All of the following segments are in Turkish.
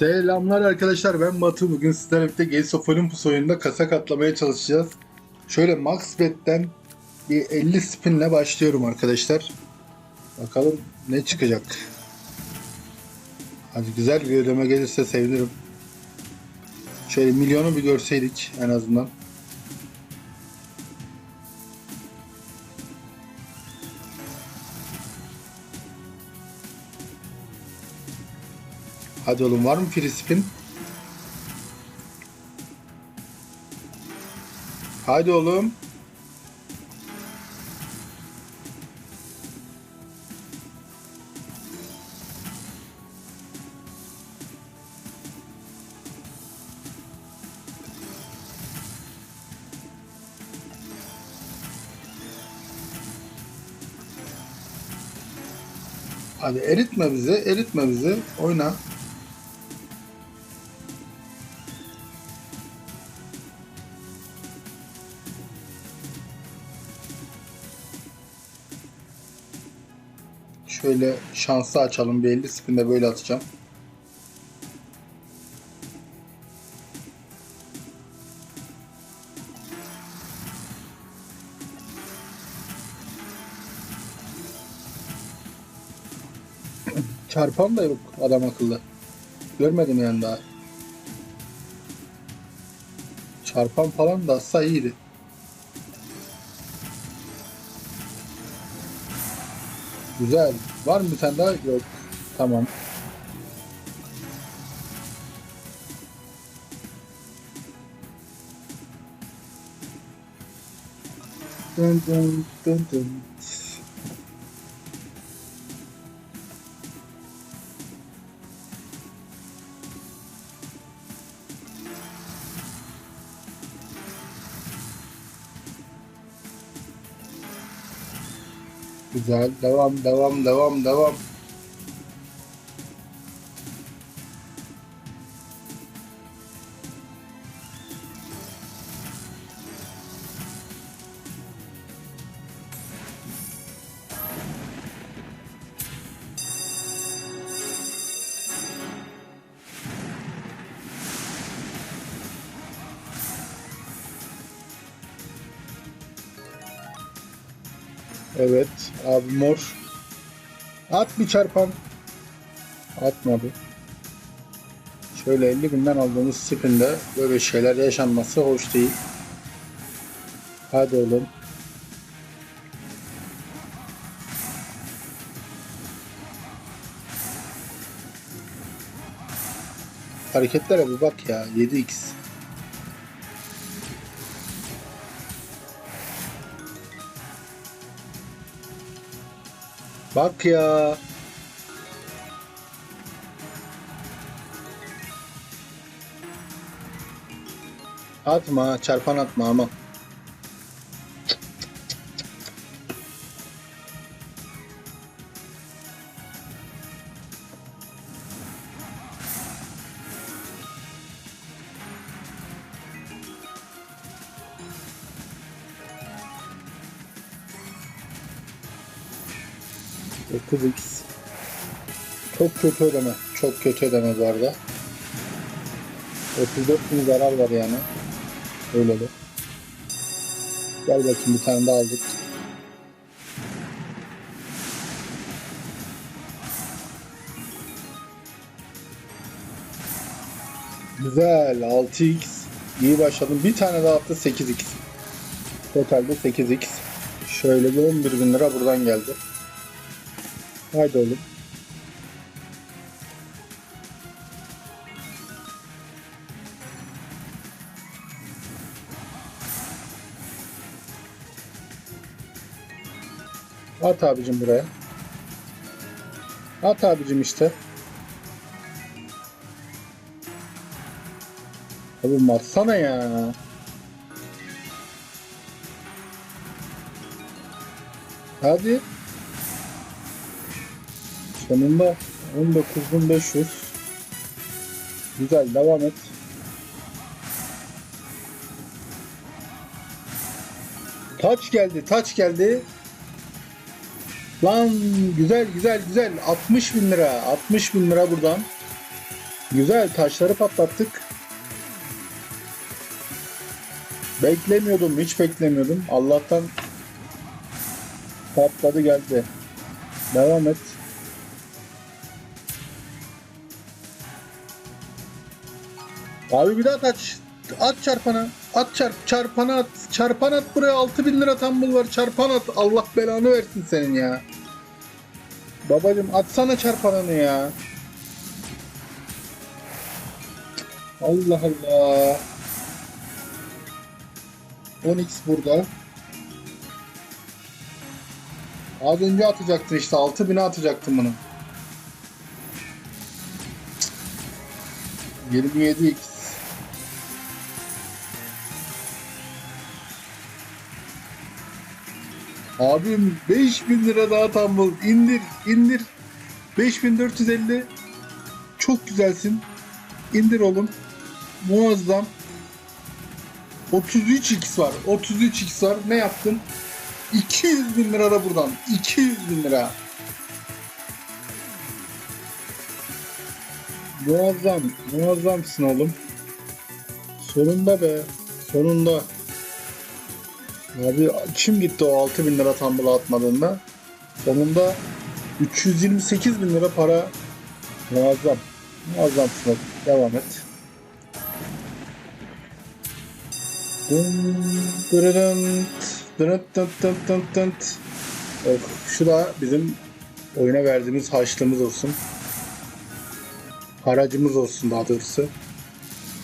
Selamlar arkadaşlar ben Batu. Bugün sizlerle birlikte Gates of Olympus oyununda kasa katlamaya çalışacağız. Şöyle max bet'ten bir 50 spinle başlıyorum arkadaşlar. Bakalım ne çıkacak. Hadi güzel bir ödeme gelirse sevinirim. Şöyle milyonu bir görseydik en azından. Hadi oğlum var mı free spin? Hadi oğlum. Hadi eritme bizi, eritme bizi. Oyna. Şöyle şanslı açalım. Bir 50 spinde böyle atacağım. Çarpan da yok adam akıllı. Görmedim yani daha. Çarpan falan da atsa iyiydi. Güzel. Var mı bir tane daha? Yok. Tamam. Dın dın dın dın. Güzel. Devam, devam, devam, devam. Evet. Abi mor. At bir çarpan. Atmadı. Şöyle 50 binden aldığımız spinde böyle şeyler yaşanması hoş değil. Hadi oğlum. Hareketlere bir bak ya. 7x. Bak ya. Atma, çarpan atma aman. E, 9x. Çok kötü ödeme. Çok kötü ödeme bu arada. 34 bin zarar var yani. Öyle de. Gel bakayım bir tane daha aldık. Güzel 6x. İyi başladım. Bir tane daha attı 8x. Totalde 8x. Şöyle bir 11 bin lira buradan geldi. Haydi oğlum. At abicim buraya. At abicim işte. Abi atsana ya. Hadi. Sonunda 19.500. Güzel devam et. Taç geldi, taç geldi. Lan güzel güzel güzel 60 bin lira 60 bin lira buradan Güzel taşları patlattık. Beklemiyordum, hiç beklemiyordum. Allah'tan patladı geldi. Devam et. Abi bir daha taç. At çarpana. At çarp. Çarpana at. Çarpan at buraya 6000 lira tambul var. Çarpan at. Allah belanı versin senin ya. Babacım atsana çarpananı ya. Allah Allah. 10x burada. Az önce atacaktın işte 6000'e atacaktın bunu. 27x. Abim 5000 lira daha tambul. İndir, indir. 5450. Çok güzelsin. İndir oğlum. Muazzam. 33x var. 33x var. Ne yaptın? 200 bin lira da buradan. 200 bin lira. Muazzam. Muazzamsın oğlum. Sonunda be. Sonunda. Abi kim gitti o 6 bin lira tambula atmadığında? Sonunda 328 bin lira para. Muazzam. Muazzamsın oğlum. Devam et. Of, şu da bizim oyuna verdiğimiz harçlığımız olsun. Haracımız olsun daha doğrusu.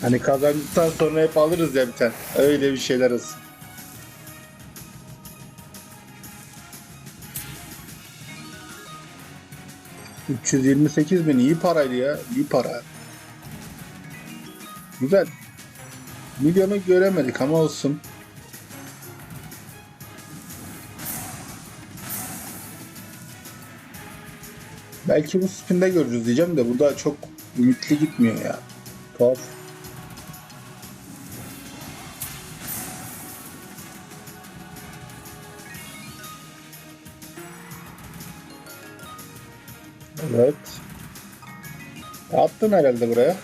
Hani kazandıktan sonra hep alırız ya bir tane. Öyle bir şeyler olsun. ...328 bin iyi paraydı ya. iyi para. Güzel. Milyonu göremedik ama olsun. Belki bu spinde görürüz diyeceğim de bu da çok ümitli gitmiyor ya. Tuhaf. Evet. Attın herhalde buraya.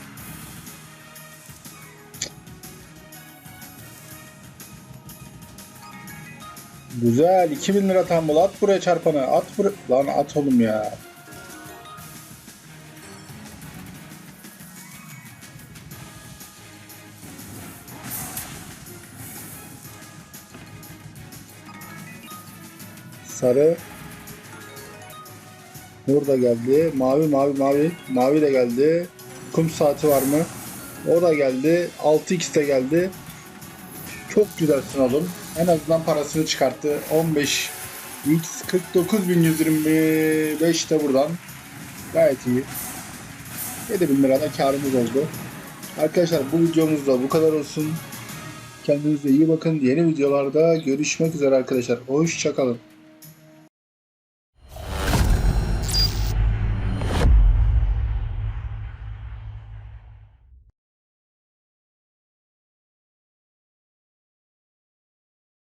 Güzel 2000 lira tambul at buraya çarpanı at buraya lan at oğlum ya. Sarı Burada geldi. Mavi mavi mavi. Mavi de geldi. Kum saati var mı? O da geldi. 6x de geldi. Çok güzelsin oğlum. En azından parasını çıkarttı. 15 x 49.125 de buradan. Gayet iyi. 7000 lira da karımız oldu. Arkadaşlar bu videomuz da bu kadar olsun. Kendinize iyi bakın. Yeni videolarda görüşmek üzere arkadaşlar. Hoşçakalın.